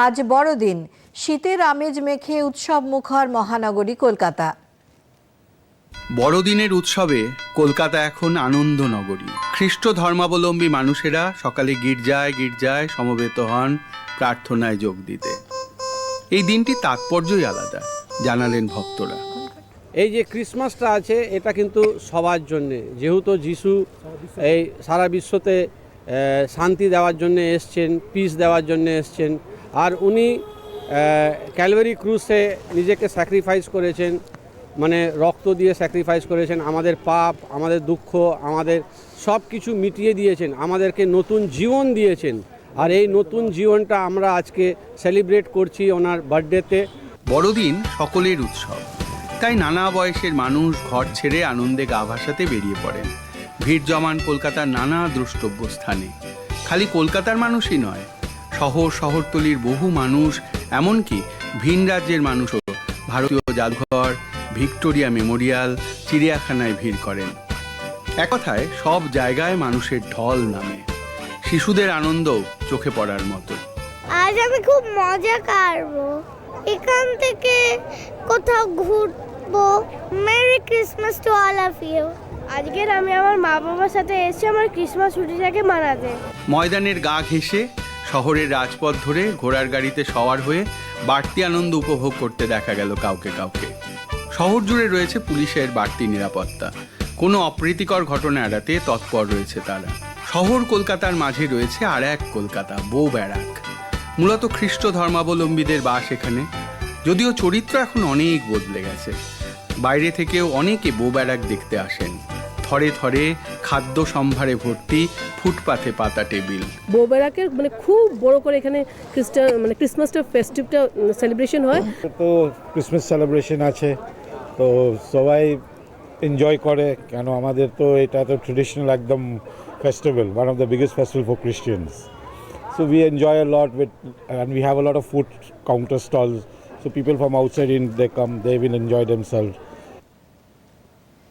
আজ বড়দিন। শীতের আমেজ মেখে উৎসব মুখর মহানগরী কলকাতা। বড়দিনের উৎসবে কলকাতা এখন আনন্দ নগরী খ্রিস্ট ধর্মাবলম্বী মানুষেরা সকালে গির্জায় গির্জায় সমবেত হন প্রার্থনায় যোগ দিতে। এই দিনটি তাৎপর্যই আলাদা জানালেন ভক্তরা। এই যে ক্রিসমাসটা আছে এটা কিন্তু সবার জন্যে। যেহেতু যিশু এই সারা বিশ্বতে শান্তি দেওয়ার জন্য এসছেন পিস দেওয়ার জন্য এসছেন আর উনি ক্যালভারি ক্রুসে নিজেকে স্যাক্রিফাইস করেছেন মানে রক্ত দিয়ে স্যাক্রিফাইস করেছেন, আমাদের পাপ, আমাদের দুঃখ, আমাদের সব কিছু মিটিয়ে দিয়েছেন, আমাদেরকে নতুন জীবন দিয়েছেন। আর এই নতুন জীবনটা আমরা আজকে সেলিব্রেট করছি ওনার বার্থডেতে। বড়দিন সকলের উৎসব। তাই নানা বয়সের মানুষ ঘর ছেড়ে আনন্দে গা ভাসাতে বেরিয়ে পড়েন। ভিড় জমান কলকাতার নানা দ্রষ্টব্য স্থানে খালি কলকাতার মানুষই নয় শহর শহরতলির বহু মানুষ এমনকি ভিন রাজ্যের মানুষও ভারতীয় জাদুঘর ভিক্টোরিয়া মেমোরিয়াল চিড়িয়াখানায় ভিড় করেন। একথায় সব জায়গায় মানুষের ঢল নামে। শিশুদের আনন্দও চোখে পড়ার মতো। আজ আমি খুব মজা কাটবো। এখান থেকে কোথাও ঘুরবো। Merry Christmas to all of you. আজকের আমি আমার মা বাবার সাথে এসে আমার ক্রিসমাস ছুটিটাকে মানাতে। ময়দানের গা ঘেঁষে শহরের রাজপথ ধরে ঘোড়ার গাড়িতে সওয়ার হয়ে বাড়তি আনন্দ উপভোগ করতে দেখা গেল কাউকে কাউকে। শহর জুড়ে রয়েছে পুলিশের বাড়তি নিরাপত্তা। কোনো অপ্রীতিকর ঘটনা এড়াতে তৎপর রয়েছে তারা। শহর কলকাতার মাঝে রয়েছে আর এক কলকাতা, বউ ব্যারাক। মূলত খ্রিস্ট ধর্মাবলম্বীদের বাস এখানে। যদিও চরিত্র এখন অনেক বদলে গেছে। বাইরে থেকেও অনেকে বউ ব্যারাক দেখতে আসেন। থরে থরে খাদ্য সম্ভারে ভর্তি ফুটপাথে পাতা টেবিল। বৌবেড়াকে মানে খুব বড় করে এখানে খ্রিস্টান মানে ক্রিসমাসটা ফেস্টিভটা সেলিব্রেশন হয়। তো ক্রিসমাস সেলিব্রেশন আছে তো সবাই এনজয় করে কেন আমাদের তো এটা তো ট্রেডিশনাল একদম festival one of the biggest festival for Christians so we enjoy a lot with and we have a lot of food counter stalls so people from outside in they come they will enjoy themselves